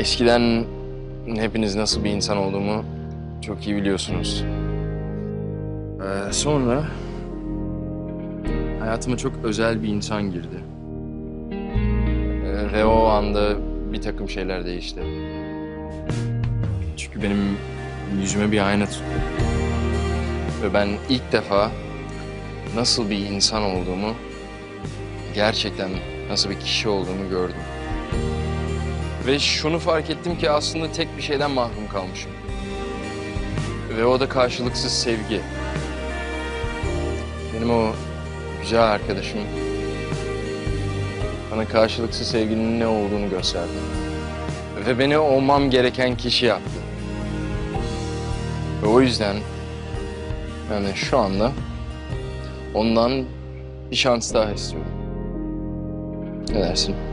Eskiden hepiniz nasıl bir insan olduğumu çok iyi biliyorsunuz. Ee, sonra hayatıma çok özel bir insan girdi. Ee, ve o anda bir takım şeyler değişti. Çünkü benim yüzüme bir ayna tuttu. Ve ben ilk defa nasıl bir insan olduğumu, gerçekten nasıl bir kişi olduğumu gördüm. Ve şunu fark ettim ki aslında tek bir şeyden mahrum kalmışım. Ve o da karşılıksız sevgi. Benim o güzel arkadaşım bana karşılıksız sevginin ne olduğunu gösterdi. Ve beni olmam gereken kişi yaptı. Ve o yüzden yani şu anda ondan bir şans daha istiyorum. Ne dersin?